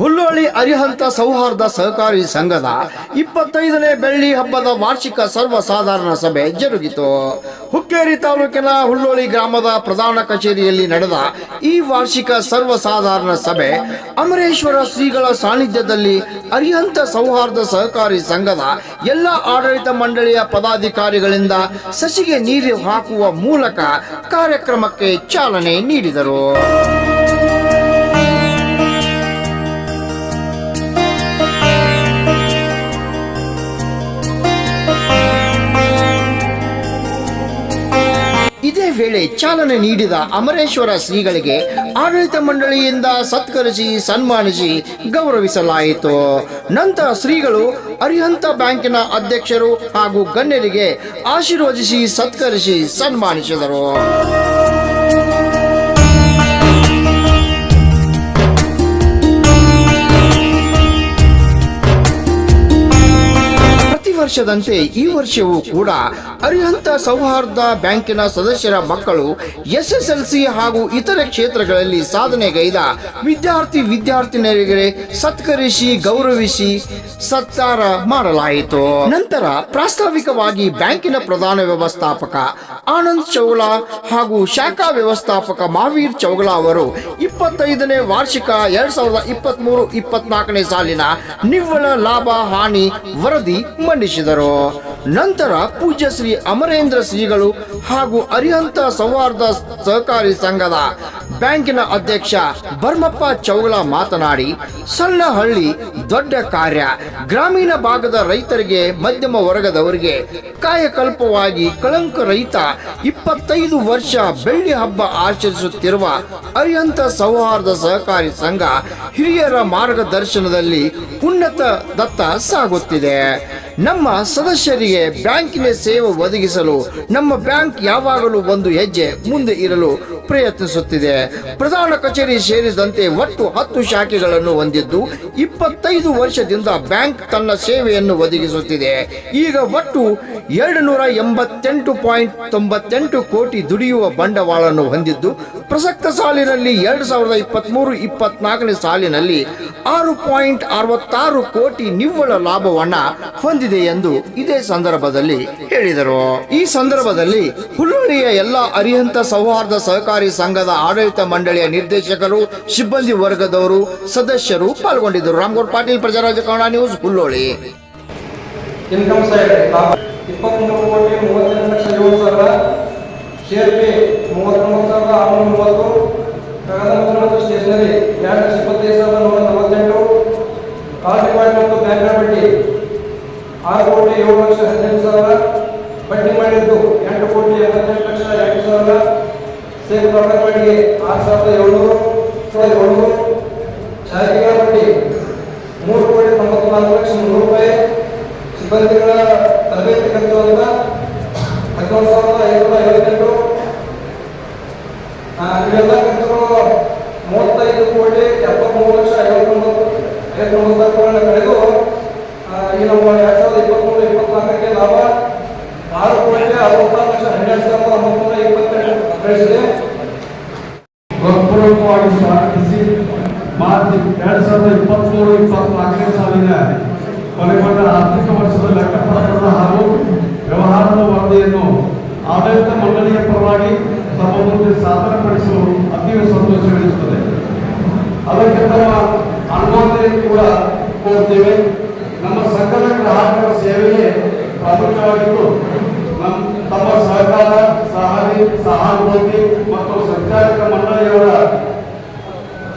ಹುಲ್ಲೋಳಿ ಅರಿಹಂತ ಸೌಹಾರ್ದ ಸಹಕಾರಿ ಸಂಘದ ಇಪ್ಪತ್ತೈದನೇ ಬೆಳ್ಳಿ ಹಬ್ಬದ ವಾರ್ಷಿಕ ಸರ್ವಸಾಧಾರಣ ಸಭೆ ಜರುಗಿತು. ಹುಕ್ಕೇರಿ ತಾಲೂಕಿನ ಹುಲ್ಲೋಳಿ ಗ್ರಾಮದ ಪ್ರಧಾನ ಕಚೇರಿಯಲ್ಲಿ ನಡೆದ ಈ ವಾರ್ಷಿಕ ಸರ್ವಸಾಧಾರಣ ಸಭೆ ಅಮರೇಶ್ವರ ಶ್ರೀಗಳ ಸಾನ್ನಿಧ್ಯದಲ್ಲಿ ಅರಿಹಂತ ಸೌಹಾರ್ದ ಸಹಕಾರಿ ಸಂಘದ ಎಲ್ಲ ಆಡಳಿತ ಮಂಡಳಿಯ ಪದಾಧಿಕಾರಿಗಳಿಂದ ಸಸಿಗೆ ನೀರು ಹಾಕುವ ಮೂಲಕ ಕಾರ್ಯಕ್ರಮಕ್ಕೆ ಚಾಲನೆ ನೀಡಿದರು. ವೇಳೆ ಚಾಲನೆ ನೀಡಿದ ಅಮರೇಶ್ವರ ಶ್ರೀಗಳಿಗೆ ಆಡಳಿತ ಮಂಡಳಿಯಿಂದ ಸತ್ಕರಿಸಿ ಸನ್ಮಾನಿಸಿ ಗೌರವಿಸಲಾಯಿತು. ನಂತರ ಶ್ರೀಗಳು ಅರಿಹಂತ ಬ್ಯಾಂಕಿನ ಅಧ್ಯಕ್ಷರು ಹಾಗೂ ಗಣ್ಯರಿಗೆ ಆಶೀರ್ವದಿಸಿ ಸತ್ಕರಿಸಿ ಸನ್ಮಾನಿಸಿದರು. ವರ್ಷದಂತೆ ಈ ವರ್ಷವೂ ಕೂಡ ಅರಿಹಂತ ಸೌಹಾರ್ದ ಬ್ಯಾಂಕಿನ ಸದಸ್ಯರ ಮಕ್ಕಳು ಎಸ್ಎಸ್ಎಲ್ಸಿ ಹಾಗೂ ಇತರೆ ಕ್ಷೇತ್ರಗಳಲ್ಲಿ ಸಾಧನೆಗೈದ ವಿದ್ಯಾರ್ಥಿ ವಿದ್ಯಾರ್ಥಿನಿಯರಿಗೆ ಸತ್ಕರಿಸಿ ಗೌರವಿಸಿ ಸತ್ಕಾರ ಮಾಡಲಾಯಿತು. ನಂತರ ಪ್ರಾಸ್ತಾವಿಕವಾಗಿ ಬ್ಯಾಂಕಿನ ಪ್ರಧಾನ ವ್ಯವಸ್ಥಾಪಕ ಆನಂದ್ ಚೌಲಾ ಹಾಗೂ ಶಾಖಾ ವ್ಯವಸ್ಥಾಪಕ ಮಹಾವೀರ್ ಚೌಗಲಾ ಅವರು ಇಪ್ಪತ್ತೈದನೇ ವಾರ್ಷಿಕ ಎರಡ್ ಸಾವಿರದ ಇಪ್ಪತ್ತ್ ಮೂರು ಇಪ್ಪತ್ನಾಲ್ಕನೇ ಸಾಲಿನ ನಿವ್ವಳ ಲಾಭ ಹಾನಿ ವರದಿ ಮಂಡಿಸಿದರು. ನಂತರ ಪೂಜ್ಯ ಶ್ರೀ ಅಮರೇಂದ್ರ ಶ್ರೀಗಳು ಹಾಗೂ ಅರಿಹಂತ ಸೌಹಾರ್ದ ಸಹಕಾರಿ ಸಂಘದ ಬ್ಯಾಂಕಿನ ಅಧ್ಯಕ್ಷ ಬರ್ಮಪ್ಪ ಚೌಗಲ ಮಾತನಾಡಿ ಸಣ್ಣ ಹಳ್ಳಿ ದೊಡ್ಡ ಕಾರ್ಯ. ಗ್ರಾಮೀಣ ಭಾಗದ ರೈತರಿಗೆ ಮಧ್ಯಮ ವರ್ಗದವರಿಗೆ ಕಾಯಕಲ್ಪವಾಗಿ ಕಳಂಕ ರಹಿತ ಇಪ್ಪತ್ತೈದು ವರ್ಷ ಬೆಳ್ಳಿ ಹಬ್ಬ ಆಚರಿಸುತ್ತಿರುವ ಅರಿಹಂತ ಸೌಹಾರ್ದ ಸಹಕಾರಿ ಸಂಘ ಹಿರಿಯರ ಮಾರ್ಗದರ್ಶನದಲ್ಲಿ ಉನ್ನತ ದತ್ತ ಸಾಗುತ್ತಿದೆ. ನಮ್ಮ ಸದಸ್ಯರಿಗೆ ಬ್ಯಾಂಕಿನ ಸೇವೆ ಒದಗಿಸಲು ನಮ್ಮ ಬ್ಯಾಂಕ್ ಯಾವಾಗಲೂ ಒಂದು ಹೆಜ್ಜೆ ಮುಂದೆ ಇರಲು ಪ್ರಯತ್ನಿಸುತ್ತಿದೆ. ಪ್ರಧಾನ ಕಚೇರಿ ಸೇರಿದಂತೆ ಒಟ್ಟು ಹತ್ತು ಶಾಖೆಗಳನ್ನು ಹೊಂದಿದ್ದು ಇಪ್ಪತ್ತೈದು ವರ್ಷದಿಂದ ಬ್ಯಾಂಕ್ ತನ್ನ ಸೇವೆಯನ್ನು ಒದಗಿಸುತ್ತಿದೆ. ಈಗ ಒಟ್ಟು ಎರಡು ನೂರ ಎಂಬತ್ತೆಂಟು ಪಾಯಿಂಟ್ ತೊಂಬತ್ತೆಂಟು ಕೋಟಿ ದುಡಿಯುವ ಬಂಡವಾಳವನ್ನು ಹೊಂದಿದ್ದು, ಪ್ರಸಕ್ತ ಸಾಲಿನಲ್ಲಿ ಎರಡು ಸಾವಿರದ ಇಪ್ಪತ್ತ್ಮೂರು ಇಪ್ಪತ್ನಾಲ್ಕನೇ ಸಾಲಿನಲ್ಲಿ ಆರು ಪಾಯಿಂಟ್ ಅರವತ್ತಾರು ಕೋಟಿ ನಿವ್ವಳ ಲಾಭವನ್ನ ಹೊಂದಿದೆ ಎಂದು ಇದೇ ಸಂದರ್ಭದಲ್ಲಿ ಹೇಳಿದರು. ಈ ಸಂದರ್ಭದಲ್ಲಿ ಹುಲ್ಲುಳಿಯ ಎಲ್ಲ ಅರಿಹಂತ ಸೌಹಾರ್ದ ಸಹಕಾರಿ ಸಂಘದ ಆಡಳಿತ ಮಂಡಳಿಯ ನಿರ್ದೇಶಕರು, ಸಿಬ್ಬಂದಿ ವರ್ಗದವರು, ಸದಸ್ಯರು ಪಾಲ್ಗೊಂಡಿದ್ದರು. ರಾಮ್ಗೌಡ್ ಪಾಟೀಲ್ ಪ್ರಜಾರಾಜ ಕನ್ನಡ ನ್ಯೂಸ್ ಹುಲ್ಲೋಳಿ ಸಾವಿರದ ಮೂವತ್ತು. ಸ್ಟೇಷನರಿ ಎರಡು ಲಕ್ಷ ಇಪ್ಪತ್ತೈದು ಸಾವಿರದ ನೂರ ಕಾಲ್ ಡಿಪಾರ್ಟ್ ಮತ್ತು ಬ್ಯಾಂಕ್ ಬಡ್ಡಿ ಆರು ಕೋಟಿ ಏಳು ಲಕ್ಷ ಹದಿನೆಂಟು ಸಾವಿರ ಬಡ್ಡಿ ಮಾಡಿದ್ದು ಎಂಟು ಕೋಟಿ ಎಂಬತ್ತೆಂಟು ಲಕ್ಷ ಎಂಟು ಸಾವಿರ. ಸೇರಿ ಪ್ರಾಡಕ್ಟ್ ಬಡ್ಡಿ ಆರು ಸಾವಿರದ ಏಳ್ನೂರು ಏಳ್ನೂರು ಚಾರಿಕೆಗಳ ಬಡ್ಡಿ ಮೂರು ಕೋಟಿ ತೊಂಬತ್ನಾಲ್ಕು ಲಕ್ಷ ಮುನ್ನೂರು ರೂಪಾಯಿ. ಸಿಬ್ಬಂದಿಗಳ ತರಬೇತಿ ಖರ್ಚು ಅಂತ ಹದಿನೇಳು ಸಾವಿರದ ಐನೂರ ಐವತ್ತೆಂಟು. ಇವೆಲ್ಲ ಖರ್ಚುಗಳು ಮೂವತ್ತೈದು ಕೋಟಿ ಎಪ್ಪತ್ಮೂರು ಲಕ್ಷ ಐವತ್ತೊಂಬತ್ತು. ಐವತ್ತೊಂಬತ್ತು ಸಾವಿರಗಳನ್ನ ಕಳೆದು ಈ ಸಾವಿರದ ಇಪ್ಪತ್ಮೂರು, ಇಪ್ಪತ್ನಾಲ್ಕಕ್ಕೆ ಲಾಭ ಆರು ಕೋಟಿ ಮಾರ್ಚ್ ಸಾವಿರದ ಇಪ್ಪತ್ನಾಲ್ಕನೇ ಸಾಲಿನ ಕೊನೆಗೊಂಡ ಆರ್ಥಿಕ ವರ್ಷದ ಲೆಕ್ಕಪತ್ರದ ಹಾಗೂ ವ್ಯವಹಾರದ ಆಡಳಿತ ಮಂಡಳಿಯ ಪರವಾಗಿ ತಮ್ಮ ಮುಂದೆ ಸಾದರಪಡಿಸಲು ಅತೀವ ಸಂತೋಷವೆನಿಸುತ್ತದೆ. ಅದಕ್ಕೆ ತಮ್ಮ ಅನುಮೋದನೆಯನ್ನು ಕೂಡ ಕೋರ್ತೇವೆ ನಮ್ಮ ಸಕಲ ಗ್ರಾಹಕರ ಸೇವೆಯೇ ಪ್ರಾಮುಖ್ಯವಾಗಿದ್ದು ನಮ್ಮ ತಮ್ಮ ಸಹಕಾರ ಸಹಾಯ ಸಹಾನುಭೂತಿ ಮತ್ತು ಸಂಚಾಲಕ ಮಂಡಳಿಯವರ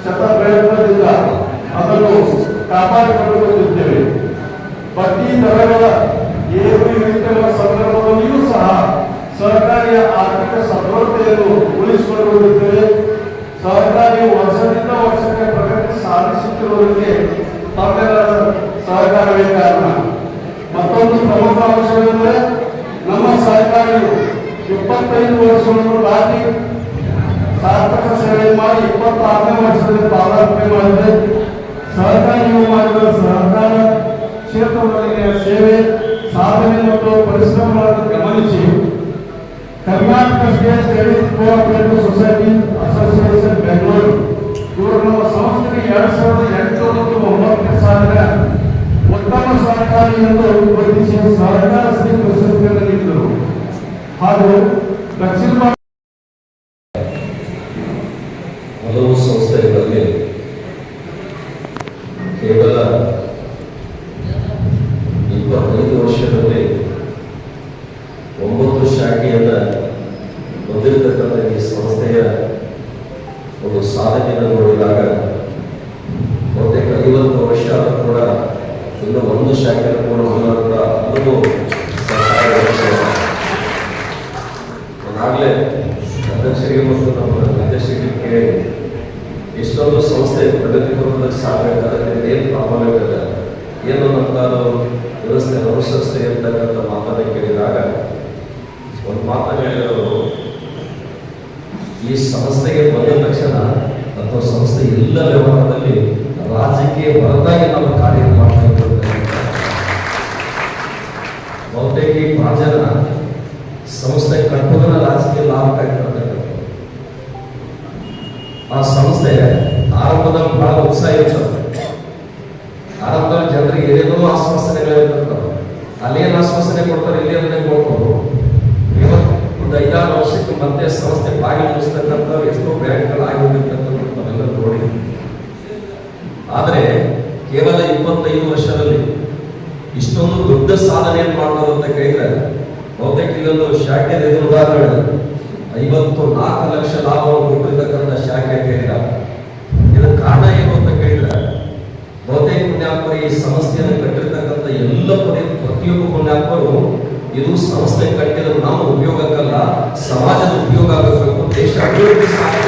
ಶತ ಪ್ರಯತ್ನದಿಂದ ಅದನ್ನು ಕಾಪಾಡಿಕೊಂಡು ಬಂದಿದ್ದೇವೆ ಬಡ್ಡಿ ದರಗಳ ಏರು ಸಂದರ್ಭದಲ್ಲಿಯೂ ಸಹ ಸರ್ಕಾರಿಯ ಆರ್ಥಿಕ ಸದೃಢತೆಯನ್ನು ಉಳಿಸಿಕೊಂಡು ಬಂದಿದ್ದೇವೆ ಸರ್ಕಾರಿ ವರ್ಷದಿಂದ ವರ್ಷಕ್ಕೆ ಪ್ರಗತಿ ಸಾಧಿಸುತ್ತಿರುವುದಕ್ಕೆ ಪ್ರಮುಖ ಅಂಶವೆಂದರೆ ನಮ್ಮ ಸಹಕಾರಿಯು ಇಪ್ಪತ್ತೈದು ವರ್ಷಗಳನ್ನು ದಾಟಿ ಸಾರ್ಥಕ ಸೇವೆ ಮಾಡಿ ಇಪ್ಪತ್ತಾರನೇ ವರ್ಷದಲ್ಲಿ ಪಾದಾರ್ಪಣೆ ಮಾಡಿದೆ ಸಹಕಾರಿಯು ಮಾಡಿದ ಸಹಕಾರ ಕ್ಷೇತ್ರದೊಳಗಿನ ಸೇವೆ ಸಾಧನೆ ಮತ್ತು ಪರಿಶ್ರಮಗಳನ್ನು ಗಮನಿಸಿ Karnataka state credit cooperative society ಹೊಂದಿರತಕ್ಕಂಥ ಈ ಸಂಸ್ಥೆಯ ಒಂದು ಸಾಧನೆಯನ್ನು ನೋಡಿದಾಗ ಬಹುತೇಕ ವರ್ಷ ಕೂಡ ಇನ್ನು ಒಂದು ಶಾಖೆಯನ್ನು ಕೂಡ ಹೊಂದಿರುವಂಥ ವರ್ಷಗಳು ಈಗಾಗಲೇ ಅಧ್ಯಕ್ಷರಿಗೆ ಮತ್ತು ನಮ್ಮ ಎಲ್ಲ ವ್ಯವಹಾರದಲ್ಲಿ ರಾಜಕೀಯ ಹೊರತಾಗಿ ನಾವು ಕಾರ್ಯ ಮಾಡ್ತಾ ಇದ್ದೇವೆ. ಬಹುತೇಕ ಈ ಭಾಜನ ಸಂಸ್ಥೆ ಕಟ್ಟುವುದನ್ನ ರಾಜಕೀಯ ಲಾಭಕ್ಕಾಗಿ ಕಟ್ಟತಕ್ಕಂಥದ್ದು ಆ ಸಂಸ್ಥೆ ಆರಂಭದಲ್ಲಿ ಬಹಳ ಉತ್ಸಾಹ ಇರ್ತದೆ ಆರಂಭದಲ್ಲಿ ಜನರಿಗೆ ಏನೇನೋ ಆಶ್ವಾಸನೆಗಳಿರ್ತವೆ ಕೇವಲ ಇಪ್ಪತ್ತೈದು ವರ್ಷದಲ್ಲಿ ಇಷ್ಟೊಂದು ದೊಡ್ಡ ಸಾಧನೆಯನ್ನು ಮಾಡೋದು ಅಂತ ಕೇಳಿದ್ರೆ ಬಹುತೇಕ ಇಲ್ಲೊಂದು ಶಾಖೆ ಉದಾಹರಣೆ ಐವತ್ತು ನಾಲ್ಕು ಲಕ್ಷ ಲಾಭವನ್ನು ಕೊಟ್ಟಿರ್ತಕ್ಕಂಥ ಶಾಖೆ ಕೇಳಿದ ಇದಕ್ಕೆ ಕಾರಣ ಏನು ಅಂತ ಕೇಳಿದ್ರೆ ಬಹುತೇಕ ಪುಣ್ಯಾತ್ಮರು ಈ ಸಂಸ್ಥೆಯನ್ನು ಕಟ್ಟಿರ್ತಕ್ಕಂಥ ಎಲ್ಲ ಪ್ರತಿಯೊಬ್ಬ ಪುಣ್ಯಾತ್ಮರು ಇದು ಸಂಸ್ಥೆ ಕಟ್ಟಿದ್ರು ನಮ್ಮ ಉಪಯೋಗಕ್ಕಲ್ಲ, ಸಮಾಜದ ಉಪಯೋಗ ಆಗಬೇಕು, ದೇಶ ಅಭಿವೃದ್ಧಿ ಸಾಧ್ಯ